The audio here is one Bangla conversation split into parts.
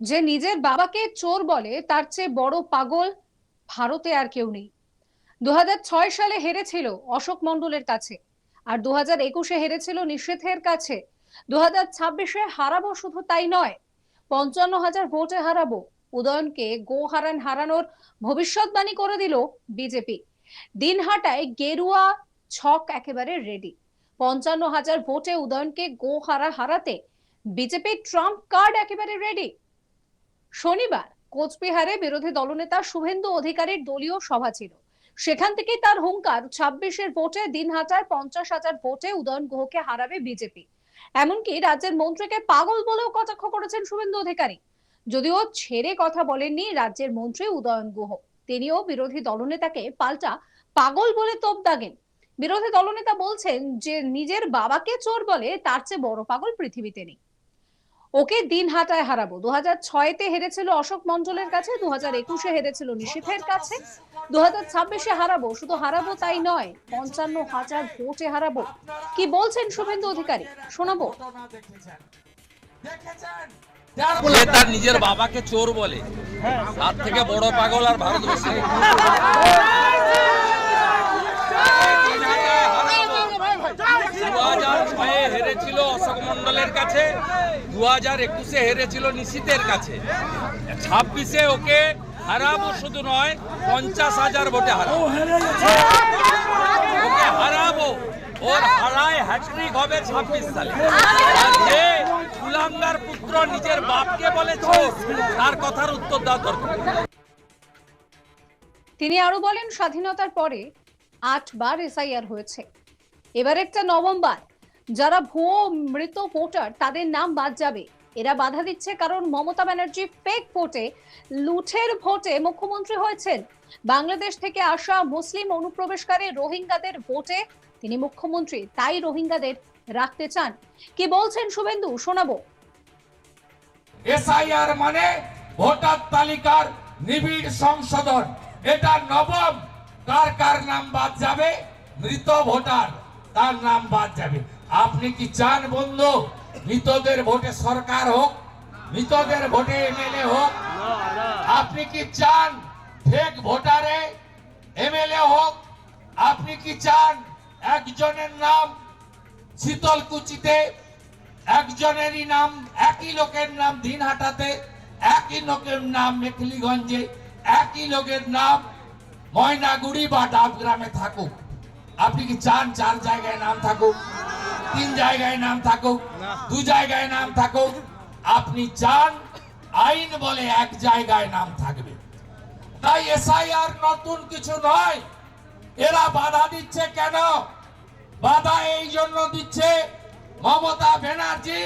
যে নিজের বাবাকে চোর বলে, তার চেয়ে বড় পাগল ভারতে আর কেউ নেই। দু হাজার ছয় সালে হেরেছিল অশোক মণ্ডলের কাছে, আর দু হাজার একুশে হেরেছিল নিষেধের কাছে। দু হাজার ছাব্বিশে হারাবো শুধু তাই নয়, পঞ্চান্ন হাজার ভোটে হারাবো। উদয়নকে গো হারান হারানোর ভবিষ্যৎবাণী করে দিল বিজেপি। দিনহাটায় গেরুয়া ছক একেবারে রেডি। পঞ্চান্ন হাজার ভোটে উদয়নকে গো হারা হারাতে বিজেপির ট্রাম্প কার্ড একেবারে রেডি। শনিবার কোচবিহারে বিরোধী দলনেতা শুভেন্দু অধিকারীর দলীয় সভা ছিল। সেখান থেকেই তার হুঙ্কার, ছাব্বিশের ভোটে দিনহাটায় পঞ্চাশ হাজার ভোটে উদয়ন গুহকে হারাবে বিজেপি। এমনকি রাজ্যের মন্ত্রীকে পাগল বলেও কটাক্ষ করেছেন শুভেন্দু অধিকারী। যদিও ছেড়ে কথা বলেননি রাজ্যের মন্ত্রী উদয়ন গুহ। তিনিও বিরোধী দলনেতাকে পাল্টা পাগল বলে তোপ দাগেন। বিরোধী দলনেতা বলছেন যে, নিজের বাবাকে চোর বলে তার চেয়ে বড় পাগল পৃথিবীতে নেই। ওকে দিন হাটায় হারাবো। দু হাজার ছয়তে হেরেছিল অশোক মন্ডলের কাছে দু হাজার একুশে হেরেছিল নিশীথের কাছে দু হাজার ছাব্বিশে হারাবো। শুধু হারাবো তাই নয় পঞ্চান্ন হাজার ভোটে হারাবো। কি বলছেন শুভেন্দু অধিকারী? শোনাবো। সে তার নিজের বাবাকে চোর বলে। তার থেকে বড় পাগল আর ভারতবর্ষে নেই। দু হাজার ছয়ে হেরেছিল অশোক মন্ডলের কাছে দু হাজার একুশে হেরেছিল নিশীতের কাছে। ছাব্বিশে ওকে হারাবো শুধু নয় পঞ্চাশ হাজার ভোটে হারাবো। ওকে হারাবো। ওর হারায় হ্যাট্রিক হবে ছাব্বিশ সালে। কুলাঙ্গার পুত্র নিজের বাপকে বলেছে তার কথার উত্তর দেওয়া দরকার। তিনি আরও বলেন স্বাধীনতার পরে আটবার এসআইআর হয়েছে। এবার একটা নভেম্বর যারা ভুয়ো মৃত ভোটার, তাদের নাম বাদ যাবে। এরা বাধা দিচ্ছে কারণ মমতা ব্যানার্জি ফেক ভোটে লুঠের ভোটে মুখ্যমন্ত্রী হয়েছেন। বাংলাদেশ থেকে আসা মুসলিম অনুপ্রবেশকারী রোহিঙ্গাদের ভোটে তিনি মুখ্যমন্ত্রী, তাই রোহিঙ্গাদের রাখতে চান। কি বলছেন শুভেন্দু? শোনাবো। এসআইআর মানে ভোটার তালিকার নিবিড় সংশোধন। এটা নবম। কার কার নাম বাদ যাবে? মৃত ভোটার, তার নাম বাদ যাবে। আপনি কি চান বন্ধু? মৃতদের ভোটে সরকার হোক, মৃতদের ভোটে এমএলএ হোক। আপনি কি চান ফেক ভোটারে এমএলএ হোক? আপনি কি চান একজনের নাম শীতলকুচিতে, একজনেরই নাম একই লোকের নাম দিনহাটাতে, একই লোকের নাম মেখলিগঞ্জে একই লোকের নাম ময়নাগুড়ি বা ডাবগ্রামে থাকুক। আপনি কি চান চার জায়গায় নাম থাকুক? তিন জায়গায় নাম থাকুক, দু জায়গায় নাম থাকুক, আপনি চান আইন বলে এক জায়গায় নাম থাকবে। তাই এসআইআর নতুন কিছু নয়, এরা বাধা দিচ্ছে কেন? বাধা এই জন্য দিচ্ছে মমতা ব্যানার্জি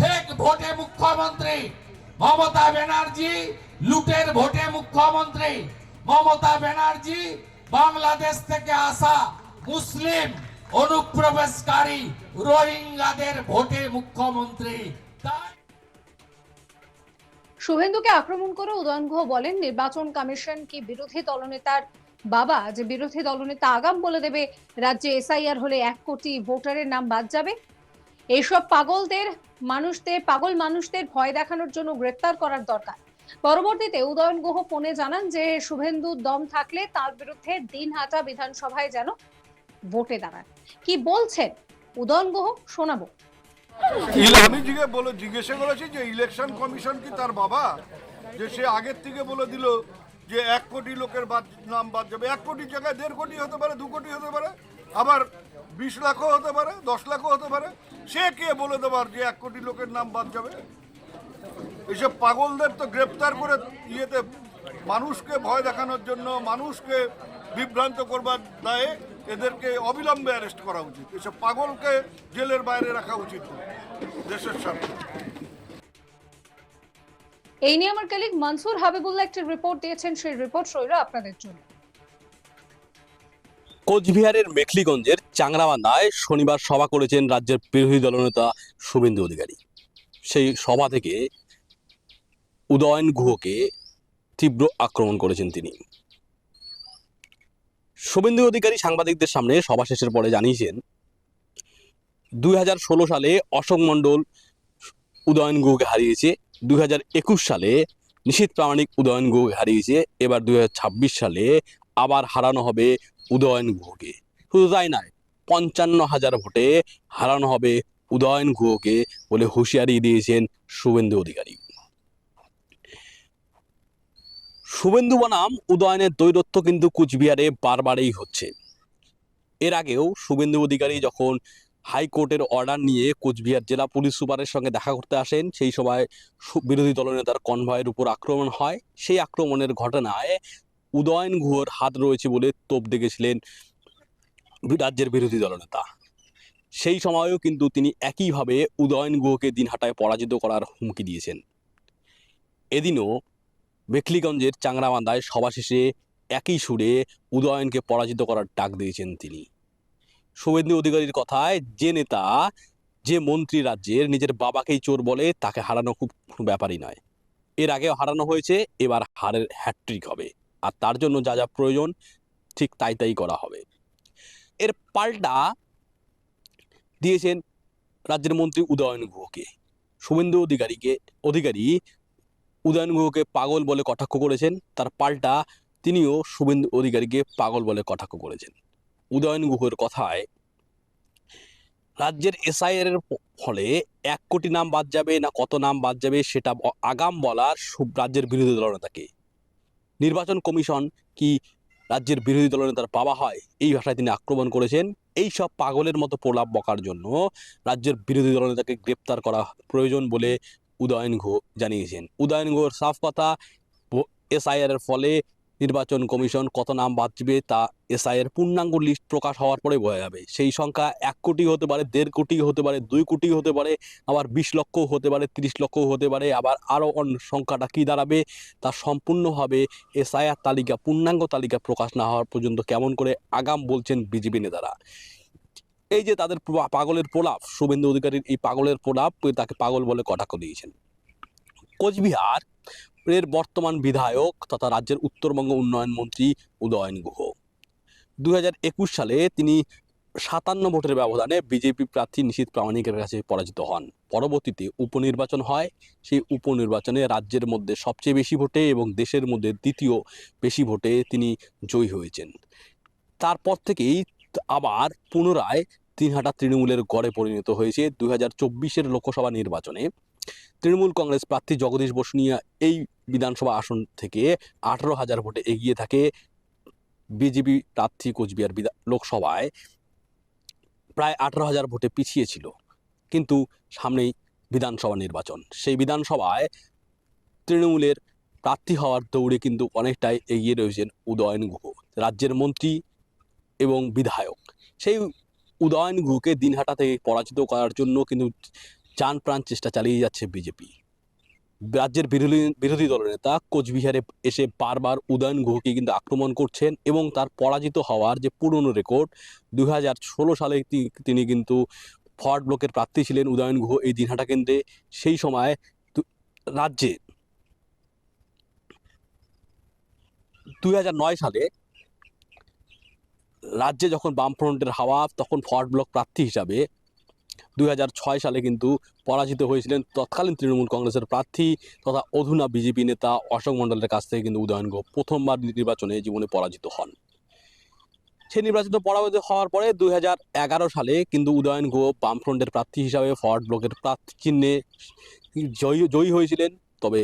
ফেক ভোটে মুখ্যমন্ত্রী। মমতা ব্যানার্জি, লুটের ভোটে মুখ্যমন্ত্রী। মমতা ব্যানার্জি, বাংলাদেশ থেকে আসা মুসলিম। অনুপ্রবেশকারী রোহিঙ্গাদের ভোটে মুখ্যমন্ত্রী শুভেন্দুকে আক্রমণ করে উদয়ন গুহ বলেন, নির্বাচন কমিশন কি বিরোধী দলনেতার বাবা? যে বিরোধী দলনেতা আগাম বলে দেবে, রাজ্যে এসআইআর হলে এক কোটি ভোটারের নাম বাদ যাবে? এইসব পাগলদের মানুষদের, পাগল মানুষদের ভয় দেখানোর জন্য গ্রেপ্তার করার দরকার। পরবর্তীতে উদয়ন গুহ ফোনে জানান যে শুভেন্দুর দম থাকলে তার বিরুদ্ধে দিনহাটা বিধানসভায় যেন ভোটে দাঁড়ান। কি বলছেন? উদয়ন গুহ, শোনাবো। আমি জিজ্ঞে বলে জিজ্ঞাসা করেছি যে ইলেকশন কমিশন কি তার বাবা? যে সে আগের থেকে বলে দিল যে এক কোটি লোকের বাদ নাম বাদ যাবে। এক কোটির জায়গায় দেড় কোটি হতে পারে, দু কোটি হতে পারে, আবার বিশ লাখও হতে পারে, দশ লাখও হতে পারে। সে কে বলে দেবার যে এক কোটি লোকের নাম বাদ যাবে? এইসব পাগলদের তো গ্রেপ্তার করে ইয়েতে মানুষকে ভয় দেখানোর জন্য, মানুষকে বিভ্রান্ত করবার দায়ে এদেরকে অবিলম্বে অ্যারেস্ট করা উচিত। এসব পাগলকে জেলের বাইরে রাখা উচিত দেশের সামনে। এই নিয়ে আমার কলিগ মনসুর হাবিবুল্লাহ একটি রিপোর্ট দিয়েছেন। সেই রিপোর্ট রইল আপনাদের জন্য। কোচবিহারের মেখলিগঞ্জের চাংরাবান্ধায় শনিবার সভা করেছেন রাজ্যের বিরোধী দলনেতা শুভেন্দু অধিকারী। সেই সভা থেকে উদয়ন গুহকে তীব্র আক্রমণ করেছেন তিনি। শুভেন্দু অধিকারী সাংবাদিকদের সামনে সভা শেষের পরে জানিয়েছেন, দুই হাজার ষোলো সালে অশোক মণ্ডল উদয়ন গুহকে হারিয়েছে, দুই হাজার একুশ সালে নিশীত প্রামাণিক উদয়ন গুহকে হারিয়েছে, এবার দুই হাজার ছাব্বিশ সালে আবার হারানো হবে উদয়ন গুহকে শুধু তাই নয়, পঞ্চান্ন হাজার ভোটে হারানো হবে উদয়ন গুহকে বলে হুঁশিয়ারি দিয়েছেন শুভেন্দু অধিকারী। শুভেন্দু বনাম উদয়নের দৈরত্ব কিন্তু কুচবিহারে বারবারই হচ্ছে। এর আগেও শুভেন্দু অধিকারী যখন হাইকোর্টের অর্ডার নিয়ে কোচবিহার জেলা পুলিশ সুপারের সঙ্গে দেখা করতে আসেন, সেই সময় বিরোধী দলনেতার কনভয়ের উপর আক্রমণ হয়। সেই আক্রমণের ঘটনায় উদয়ন গুহর হাত রয়েছে বলে তোপ দেখেছিলেন রাজ্যের বিরোধী দলনেতা সেই সময়ও কিন্তু তিনি একইভাবে উদয়ন গুহকে দিনহাটায় পরাজিত করার হুমকি দিয়েছেন। এদিনও বেখলিগঞ্জের চাংরাবান্ধায় সভা শেষে একই সুরে উদয়নকে পরাজিত করার ডাক দিয়েছেন তিনি। শুভেন্দু অধিকারীর কথায় যে নেতা, যে মন্ত্রী রাজ্যের নিজের বাবাকেই চোর বলে তাকে হারানো খুব ব্যাপারই নয়। এর আগেও হারানো হয়েছে, এবার হারের হ্যাট্রিক হবে। আর তার জন্য যা যা প্রয়োজন, ঠিক তাই তাই করা হবে। এর পাল্টা দিয়েছেন রাজ্যের মন্ত্রী উদয়ন গুহকে। শুভেন্দু অধিকারীকে অধিকারী উদয়ন গুহকে পাগল বলে কটাক্ষ করেছেন, তার পাল্টা তিনিও শুভেন্দু অধিকারীকে পাগল বলে কটাক্ষ করেছেন। উদয়ন গুহর কথায়, রাজ্যের এসআইআর এর ফলে এক কোটি নাম বাদ যাবে না কত নাম বাদ যাবে সেটা আগাম বলার রাজ্যের বিরোধী দলনেতাকে নির্বাচন কমিশন কি রাজ্যের বিরোধী দলনেতার বাবা হয়, এই ভাষায় তিনি আক্রমণ করেছেন। এই সব পাগলের মতো প্রলাপ বকার জন্য রাজ্যের বিরোধী দলনেতাকে গ্রেপ্তার করা প্রয়োজন বলে উদয়ন ঘো, জানিয়েছেন। উদয়ন ঘোর সাফ কথা এসআইআর এর ফলে নির্বাচন কমিশন কত নাম বাঁচবে তা এসআইয়ের পূর্ণাঙ্গ লিস্ট প্রকাশ হওয়ার পরে বোঝা যাবে। সেই সংখ্যা এক কোটি হতে পারে, দেড় কোটি হতে পারে, দুই কোটি হতে পারে, আবার বিশ লক্ষ হতে পারে, তিরিশ লক্ষ হতে পারে, আবার আরও অন্য সংখ্যাটা কী দাঁড়াবে তা সম্পূর্ণভাবে এসআইআর তালিকা, পূর্ণাঙ্গ তালিকা প্রকাশ না হওয়ার পর্যন্ত কেমন করে আগাম বলছেন বিজেপি নেতারা। এই যে তাদের পাগলের প্রলাপ, শুভেন্দু অধিকারীর এই পাগলের প্রলাপ তাকে পাগল বলে কটাক্ষ দিয়েছেন। কোচবিহার, এর বর্তমান বিধায়ক তথা রাজ্যের উত্তরবঙ্গ উন্নয়ন মন্ত্রী উদয়ন গুহ। দু হাজার একুশ সালে তিনি সাতান্ন ভোটের ব্যবধানে বিজেপি প্রার্থী নিশীত প্রামাণিকের কাছে পরাজিত হন। পরবর্তীতে উপনির্বাচন হয়, সেই উপনির্বাচনে রাজ্যের মধ্যে সবচেয়ে বেশি ভোটে এবং দেশের মধ্যে দ্বিতীয় বেশি ভোটে তিনি জয়ী হয়েছেন। তারপর থেকেই আবার পুনরায় তিনহাটা তৃণমূলের গড়ে পরিণত হয়েছে দুই হাজার চব্বিশের লোকসভা নির্বাচনে। তৃণমূল কংগ্রেস প্রার্থী জগদীশ বসুনিয়া এই বিধানসভা আসন থেকে আঠারো হাজার ভোটে এগিয়ে থাকে বিজেপি প্রার্থী কোচবিহার লোকসভায়। প্রায় আঠারো হাজার ভোটে পিছিয়ে ছিল, কিন্তু সামনেই বিধানসভা নির্বাচন। সেই বিধানসভায় তৃণমূলের প্রার্থী হওয়ার দৌড়ে কিন্তু অনেকটাই এগিয়ে রয়েছেন উদয়ন গুহ, রাজ্যের মন্ত্রী এবং বিধায়ক। সেই উদয়ন গুহকে দিনহাটা থেকে পরাজিত করার জন্য কিন্তু চান প্রাণ চেষ্টা চালিয়ে যাচ্ছে বিজেপি। রাজ্যের বিরোধী বিরোধী দলনেতা কোচবিহারে এসে বারবার উদয়ন গুহকে কিন্তু আক্রমণ করছেন এবং তার পরাজিত হওয়ার যে পুরনো রেকর্ড দু হাজার ষোলো সালে তিনি কিন্তু ফর্ড ব্লকের প্রার্থী ছিলেন উদয়ন গুহ এই দিনহাটা কেন্দ্রে। সেই সময় রাজ্যে দুই হাজার নয় সালে রাজ্যে যখন বামফ্রন্টের হাওয়া, তখন ফর্ড ব্লক প্রার্থী হিসাবে দুই হাজার ছয় সালে কিন্তু পরাজিত হয়েছিলেন তৎকালীন তৃণমূল কংগ্রেসের প্রার্থী তথা অধুনা বিজেপি নেতা অশোক মণ্ডলের কাছ থেকে কিন্তু উদয়ন গুহ প্রথমবার নির্বাচনে জীবনে পরাজিত হন। সে নির্বাচিত পরাজিত হওয়ার পরে দুই হাজার এগারো সালে কিন্তু উদয়ন গুহ বামফ্রন্টের প্রার্থী হিসাবে ফরওয়ার্ড ব্লকের প্রার্থী চিহ্নে জয়ী জয়ী হয়েছিলেন। তবে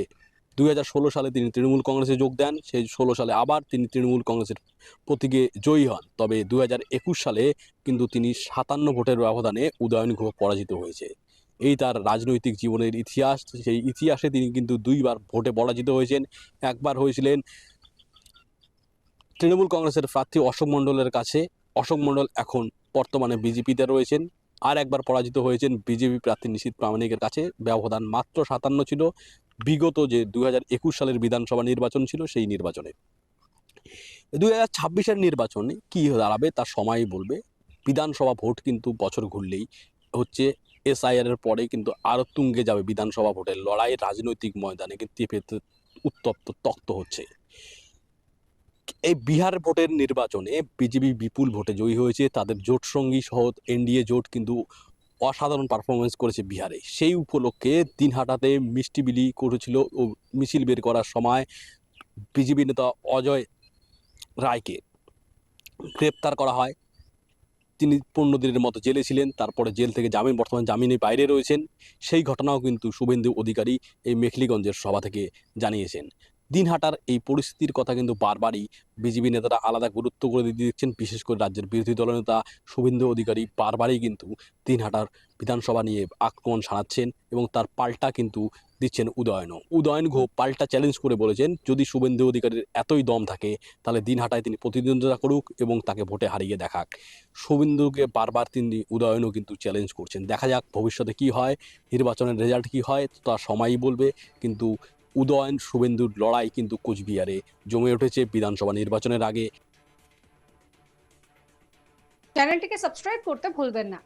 দুই হাজার ষোলো সালে তিনি তৃণমূল কংগ্রেসে যোগ দেন, সেই ষোলো সালে আবার তিনি তৃণমূল কংগ্রেসের প্রতীকে জয়ী হন। তবে দুই হাজার একুশ সালে কিন্তু তিনি সাতান্ন ভোটের ব্যবধানে উদয়ন গুহ পরাজিত হয়েছে। এই তার রাজনৈতিক জীবনের ইতিহাস, সেই ইতিহাসে তিনি কিন্তু দুইবার ভোটে পরাজিত হয়েছেন। একবার হয়েছিলেন তৃণমূল কংগ্রেসের প্রার্থী অশোক মণ্ডলের কাছে। অশোক মণ্ডল এখন বর্তমানে বিজেপিতে রয়েছেন। আর একবার পরাজিত হয়েছেন বিজেপি প্রার্থী নিশীত প্রামাণিকের কাছে। ব্যবধান মাত্র সাতান্ন ছিল। বিগত যে দু হাজার একুশ সালের বিধানসভা নির্বাচন ছিল, সেই নির্বাচনে। দু হাজার ছাব্বিশের নির্বাচনে কী দাঁড়াবে তার সময় বলবে। বিধানসভা ভোট কিন্তু বছর ঘুরলেই হচ্ছে, এসআইআর এর পরে কিন্তু আরও তুঙ্গে যাবে বিধানসভা ভোটের লড়াই। রাজনৈতিক ময়দানে কিন্তু উত্তপ্ত, তক্ত হচ্ছে। এই বিহার ভোটের নির্বাচনে বিজেপি বিপুল ভোটে জয়ী হয়েছে। তাদের জোট সঙ্গী সহ এনডিএ জোট কিন্তু অসাধারণ পারফরমেন্স করেছে বিহারে। সেই উপলক্ষে দিনহাটাতে মিষ্টি বিলি করেছিল ও মিছিল বের করার সময় বিজেপি নেতা অজয় রায়কে গ্রেপ্তার করা হয়। তিনি পনেরো দিনের মতো জেলে ছিলেন, তারপরে জেল থেকে জামিন, বর্তমান জামিনে বাইরে রয়েছেন। সেই ঘটনাও কিন্তু শুভেন্দু অধিকারী এই মেখলিগঞ্জের সভা থেকে জানিয়েছেন। দিনহাটার এই পরিস্থিতির কথা কিন্তু বারবারই বিজেপি নেতারা আলাদা গুরুত্ব করে দিয়ে দিচ্ছেন। বিশেষ করে রাজ্যের বিরোধী দলনেতা শুভেন্দু অধিকারী বারবারই কিন্তু দিনহাটার বিধানসভা নিয়ে আক্রমণ সানাচ্ছেন এবং তার পাল্টা কিন্তু দিচ্ছেন উদয়নও। উদয়ন ঘো পাল্টা চ্যালেঞ্জ করে বলেছেন, যদি শুভেন্দু অধিকারীর এতই দম থাকে, তাহলে দিনহাটায় তিনি প্রতিদ্বন্দ্বিতা করুক এবং তাকে ভোটে হারিয়ে দেখাক। শুভেন্দুকে বারবার তিনি উদয়নও কিন্তু চ্যালেঞ্জ করছেন। দেখা যাক ভবিষ্যতে কি হয়, নির্বাচনের রেজাল্ট কি হয়, তা সময়ই বলবে। কিন্তু উদয়ন শুভেন্দুর লড়াই কিন্তু কোচবিহারে জমে উঠেছে বিধানসভা নির্বাচনের আগে। চ্যানেলটিকে সাবস্ক্রাইব করতে ভুলবেন না।